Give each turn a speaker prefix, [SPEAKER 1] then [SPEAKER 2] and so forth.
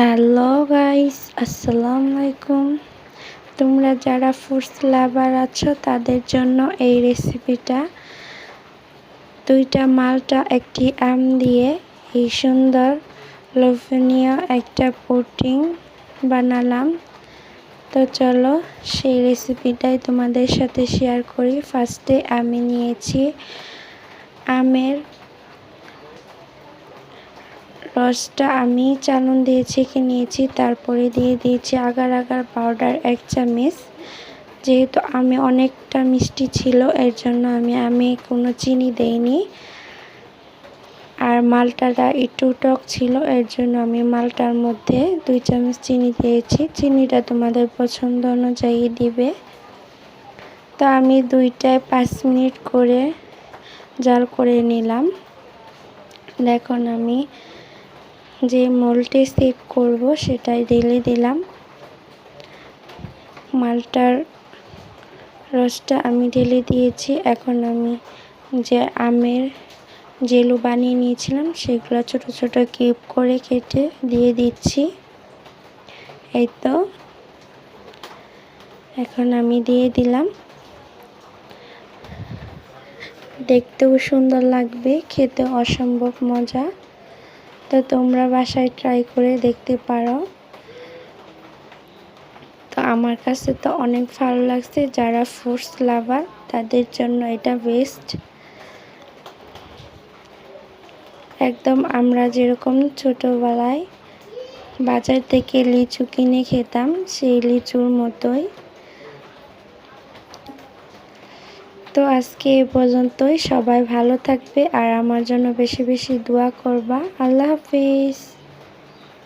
[SPEAKER 1] Hello guys আসসালামু আলাইকুম তোমরা যারা ফুডস লাভার আছো, তাদের জন্য এই রেসিপিটা দুইটা মালটা, একটি আম দিয়ে এই সুন্দর লোভনীয় একটা পুটিং বানালাম। তো চলো সেই রেসিপিটাই তোমাদের সাথে শেয়ার করি। ফার্স্টে আমি নিয়েছি আমের রসটা আমি চালন দিয়ে ছেঁকে নিয়েছি, তারপরে দিয়ে দিয়েছি আগার আগার পাউডার এক চামচ। যেহেতু আমি অনেকটা মিষ্টি ছিল, এর জন্য আমি আমি কোনো চিনি দেইনি। আর মালটাটা একটু টক ছিল, এর জন্য আমি মালটার মধ্যে দুই চামচ চিনি দিয়েছি। চিনিটা তোমাদের পছন্দ অনুযায়ী দিবে। তো আমি দুইটায় পাঁচ মিনিট করে জাল করে নিলাম। দেখুন আমি যে মোলটি সেভ করব সেটাই ঢেলে দিলাম। মালটার রসটা আমি ঢেলে দিয়েছি। এখন আমি যে আমের জেলু বানিয়ে নিয়েছিলাম, সেগুলো ছোট ছোট কিউব করে কেটে দিয়ে দিচ্ছি। এই তো। এখন আমি দিয়ে দিলাম। দেখতেও সুন্দর লাগবে, খেতে অসম্ভব মজা। তো তোমরা বাসায় ট্রাই করে দেখতে পারো। তো আমার কাছে তো অনেক ভালো লাগছে, যারা ফ্রুটস লাভার তাদের জন্য এটা বেস্ট একদম আমরা যেরকম ছোটোবেলায় বাজার থেকে লিচু কিনে খেতাম, সেই লিচুর মতোই। তো আজকে এ পর্যন্তই। সবাই ভালো থাকবে আর আমার জন্য বেশি বেশি দোয়া করবা। আল্লাহ হাফিজ।